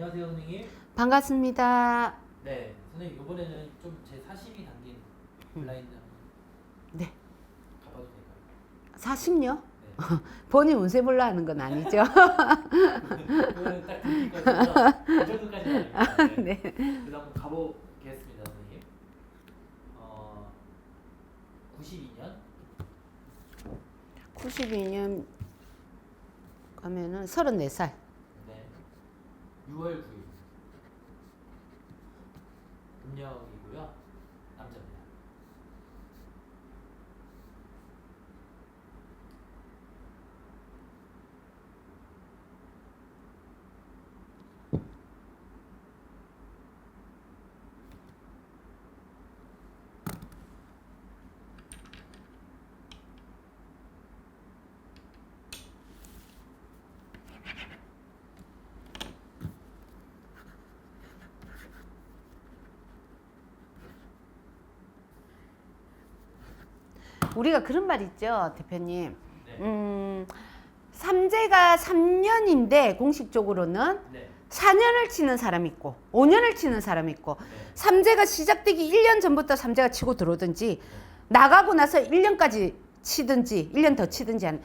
안녕하세요 선생님. 반갑습니다. 네 선생님 이번에는 좀 제 사심이 담긴 블라인드 한번 네. 가봐도 될까요? 사심요? 네. 본인 운세 볼라 하는 건 아니죠? 그거는 딱 듣기까지요. 그 정도까지는 아닙니다. 네. 네. 그래서 한번 가보겠습니다 선생님. 어 92년 92년 가면은 34살. 네 6월 9일. 음력이고요 남자입니다. 우리가 그런 말 있죠, 대표님. 네. 음, 삼재가 3년인데 공식적으로는 네. 4년을 치는 사람 있고 5년을 치는 사람 있고 네. 삼재가 시작되기 1년 전부터 삼재가 치고 들어오든지 나가고 나서 1년까지 치든지 1년 더 치든지 하는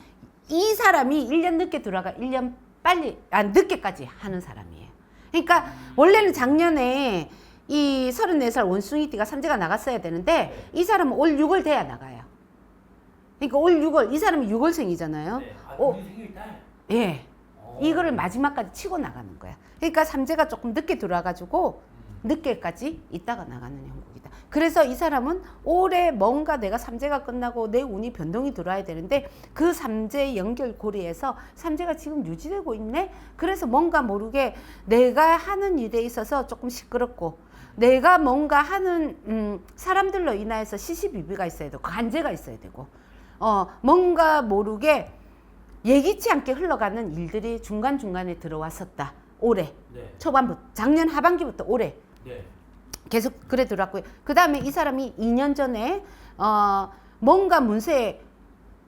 이 사람이 1년 늦게 들어가 1년 빨리 아 늦게까지 하는 사람이에요. 그러니까 원래는 작년에 이 34살 원숭이띠가 삼재가 나갔어야 되는데 이 사람은 올 6월 돼야 나가요. 그러니까 올 6월 이 사람이 6월생이잖아요. 네. 아, 어. 생일달. 예. 어. 이거를 마지막까지 치고 나가는 거야. 그러니까 삼재가 조금 늦게 들어와가지고 음. 늦게까지 있다가 나가는 형국이다. 그래서 이 사람은 올해 뭔가 내가 삼재가 끝나고 내 운이 변동이 들어와야 되는데 그 삼재 연결 고리에서 삼재가 지금 유지되고 있네. 그래서 뭔가 모르게 내가 하는 일에 있어서 조금 시끄럽고 내가 뭔가 하는 음, 사람들로 인하여서 시시비비가 있어야 되고 관제가 있어야 되고 어 뭔가 모르게 예기치 않게 흘러가는 일들이 중간 중간에 들어왔었다. 올해 네. 초반부터 작년 하반기부터 올해 네. 계속 그래 들어왔고요. 그 다음에 이 사람이 2년 전에 어 뭔가 문서에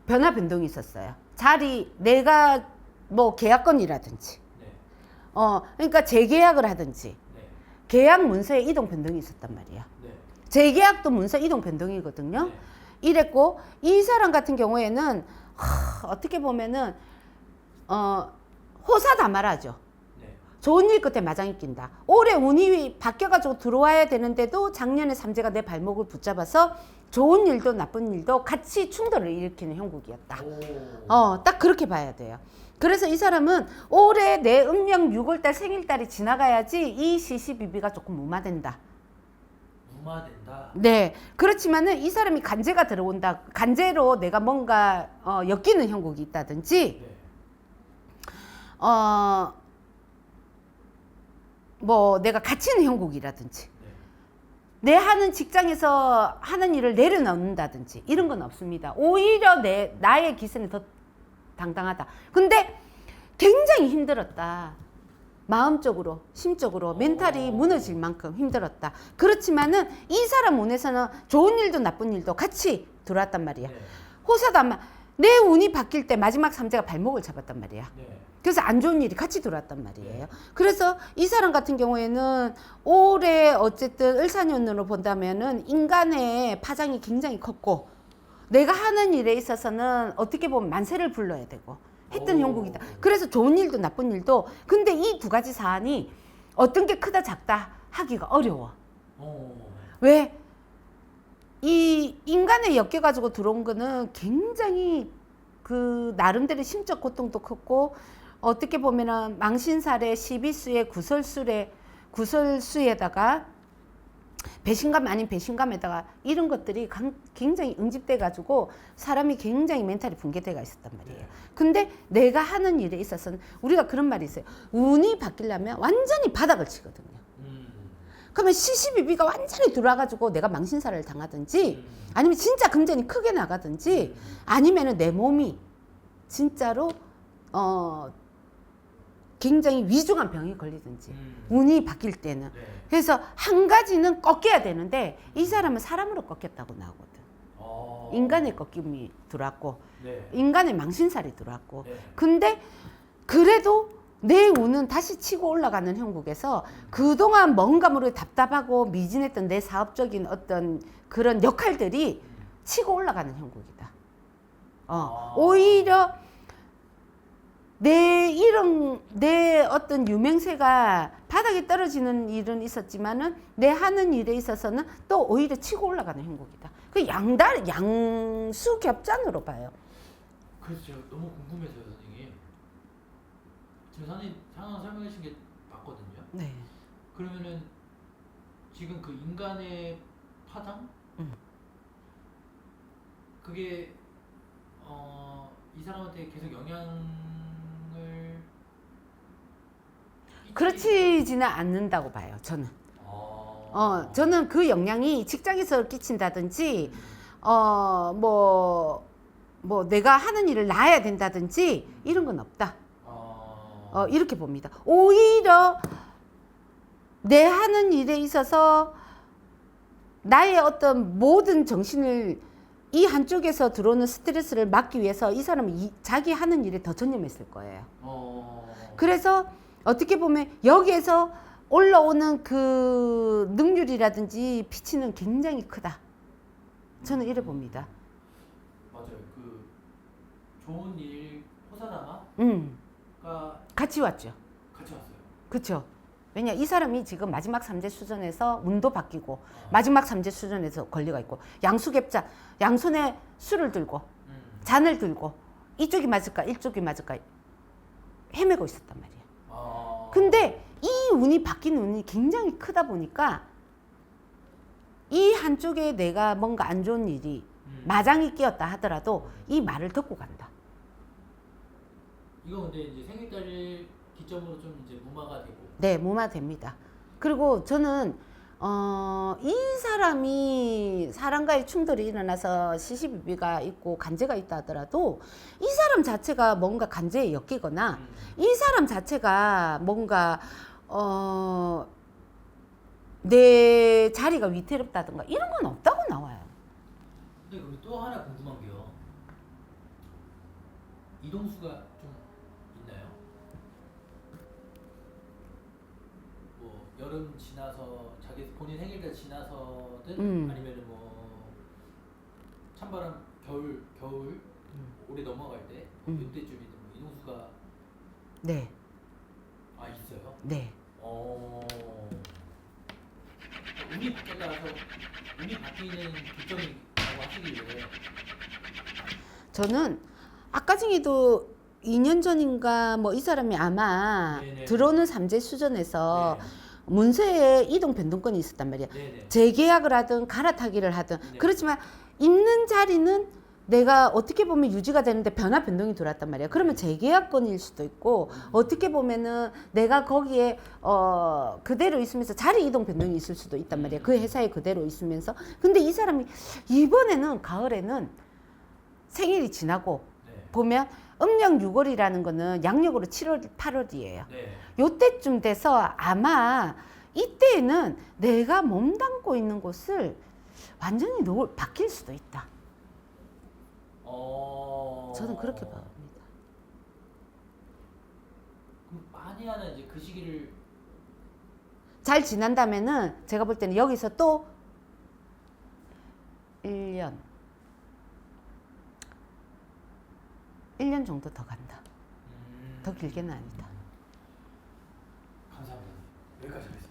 변화 변동이 있었어요. 자리 내가 뭐 계약건이라든지 네. 어 그러니까 재계약을 하든지 네. 계약 문서에 이동 변동이 있었단 말이야. 네. 재계약도 문서 이동 변동이거든요. 네. 이랬고 이 사람 같은 경우에는 하, 어떻게 보면은 어 호사다말하죠. 네. 좋은 일 끝에 마장이 낀다. 올해 운이 바뀌어가지고 들어와야 되는데도 작년에 삼재가 내 발목을 붙잡아서 좋은 일도 나쁜 일도 같이 충돌을 일으키는 형국이었다. 오. 어, 딱 그렇게 봐야 돼요. 그래서 이 사람은 올해 내 음력 6월달 생일달이 지나가야지 이 시시비비가 조금 무마된다. 무마된다. 네. 그렇지만은 이 사람이 간제가 들어온다. 간제로 내가 뭔가 어, 엮이는 형국이 있다든지 네. 어, 뭐 내가 갇히는 형국이라든지 네. 내 하는 직장에서 하는 일을 내려놓는다든지 이런 건 없습니다. 오히려 내 나의 기세는 더 당당하다. 근데 굉장히 힘들었다. 마음적으로, 심적으로, 멘탈이 오. 무너질 만큼 힘들었다. 그렇지만은 이 사람 운에서는 좋은 일도 나쁜 일도 같이 들어왔단 말이야. 네. 호사도 아마 내 운이 바뀔 때 마지막 삼재가 발목을 잡았단 말이야. 네. 그래서 안 좋은 일이 같이 들어왔단 말이에요. 그래서 이 사람 같은 경우에는 올해 어쨌든 을사년으로 본다면은 인간의 파장이 굉장히 컸고 내가 하는 일에 있어서는 어떻게 보면 만세를 불러야 되고 했던 오. 형국이다. 그래서 좋은 일도 나쁜 일도 근데 이 두 가지 사안이 어떤 게 크다 작다 하기가 어려워. 오. 왜? 이 인간에 엮여 가지고 들어온 거는 굉장히 그 나름대로 심적 고통도 컸고 어떻게 보면은 망신살에 시비수에 구설술에 구설수에다가 배신감 아닌 배신감에다가 이런 것들이 강- 굉장히 응집돼 가지고 사람이 굉장히 멘탈이 붕괴돼가 있었단 말이에요. 네. 근데 내가 하는 일에 있어서는 우리가 그런 말이 있어요. 운이 바뀌려면 완전히 바닥을 치거든요. 음. 그러면 시시비비가 완전히 들어와가지고 내가 망신살을 당하든지 음. 아니면 진짜 금전이 크게 나가든지 아니면은 내 몸이 진짜로 어 굉장히 위중한 병이 걸리든지 음. 운이 바뀔 때는 네. 그래서 한 가지는 꺾여야 되는데 이 사람은 사람으로 꺾였다고 나오거든 어. 인간의 꺾임이 들어왔고 네. 인간의 망신살이 들어왔고 네. 근데 그래도 내 운은 다시 치고 올라가는 형국에서 그동안 뭔가 모르게 답답하고 미진했던 내 사업적인 어떤 그런 역할들이 치고 올라가는 형국이다. 어, 아. 오히려 내 이런 내 어떤 유명세가 바닥에 떨어지는 일은 있었지만은 내 하는 일에 있어서는 또 오히려 치고 올라가는 형국이다. 그 양달 양수 겹잔으로 봐요. 그래서 제가 너무 궁금해서요, 선생님. 지금 선생님 상황 설명해 주신 게 맞거든요. 네. 그러면은 지금 그 인간의 파장? 음. 그게 어, 이 사람한테 계속 영향 을 끼치게- 그렇지지는 않는다고 봐요. 저는. 어, 어, 저는 그 영향이 직장에서 끼친다든지, 어, 뭐, 뭐, 내가 하는 일을 놔야 된다든지, 이런 건 없다. 어, 어, 이렇게 봅니다. 오히려 내 하는 일에 있어서 나의 어떤 모든 정신을 이 한쪽에서 들어오는 스트레스를 막기 위해서 이 사람은 이, 자기 하는 일에 더 전념했을 거예요. 어, 그래서 어떻게 보면 여기에서 올라오는 그 능률이라든지 피치는 굉장히 크다. 저는 이래 봅니다. 맞아요. 그 좋은 일 호사다마가 음, 같이 왔죠. 같이 왔어요. 그렇죠. 왜냐 이 사람이 지금 마지막 삼재 수전에서 운도 바뀌고 어. 마지막 삼재 수전에서 권리가 있고 양수갭자 양손에 술을 들고 음. 잔을 들고 이쪽이 맞을까 이쪽이 맞을까 헤매고 있었단 말이에요. 어, 근데 이 운이 바뀌는 운이 굉장히 크다 보니까 이 한쪽에 내가 뭔가 안 좋은 일이 음. 마장이 끼었다 하더라도 이 말을 듣고 간다. 이거 근데 이제 생일달 기점으로 좀 이제 무마가 되고 네, 무마됩니다. 그리고 저는 어, 이 사람이 사람과의 충돌이 일어나서 시시비비가 있고 간제가 있다 하더라도 이 사람 자체가 뭔가 간제에 엮이거나 음. 이 사람 자체가 뭔가 어, 내 자리가 위태롭다든가 이런 건 없다고 나와요. 근데 또 하나 궁금한 게요. 이동수가 좀 있나요? 뭐 여름 지나서 자기 본인 생일달 지나서든 음. 아니면은 뭐 찬바람 겨울 겨울 올해 넘어갈 때 음. 이때쯤이든 뭐 이동수가 네, 아 있어요. 네. 어. 운이 바뀌었다 해서 운이 바뀌는 기점이라고 하시길래 저는 아까 중에도 2년 전인가 뭐 이 사람이 아마 네네. 들어오는 삼재 수전에서 네. 문서에 이동 변동권이 있었단 말이야. 네네. 재계약을 하든 갈아타기를 하든 네. 그렇지만 있는 자리는 내가 어떻게 보면 유지가 되는데 변화 변동이 들어왔단 말이야. 그러면 재계약권일 수도 있고 어떻게 보면은 내가 거기에 어 그대로 있으면서 자리 이동 변동이 있을 수도 있단 말이야. 그 회사에 그대로 있으면서 근데 이 사람이 이번에는 가을에는 생일이 지나고 네. 보면 음력 6월이라는 거는 양력으로 7월 8월이에요. 네. 요때쯤 돼서 아마 이때에는 내가 몸담고 있는 곳을 완전히 놓을 바뀔 수도 있다. 어. 저는 그렇게 봅니다. 그럼 많이 하는 이제 그 시기를 잘 지난다면은 제가 볼 때는 여기서 또 1년 1년 정도 더 간다. 음, 더 길게는 아니다. 감사합니다. 여기까지 하겠습니다.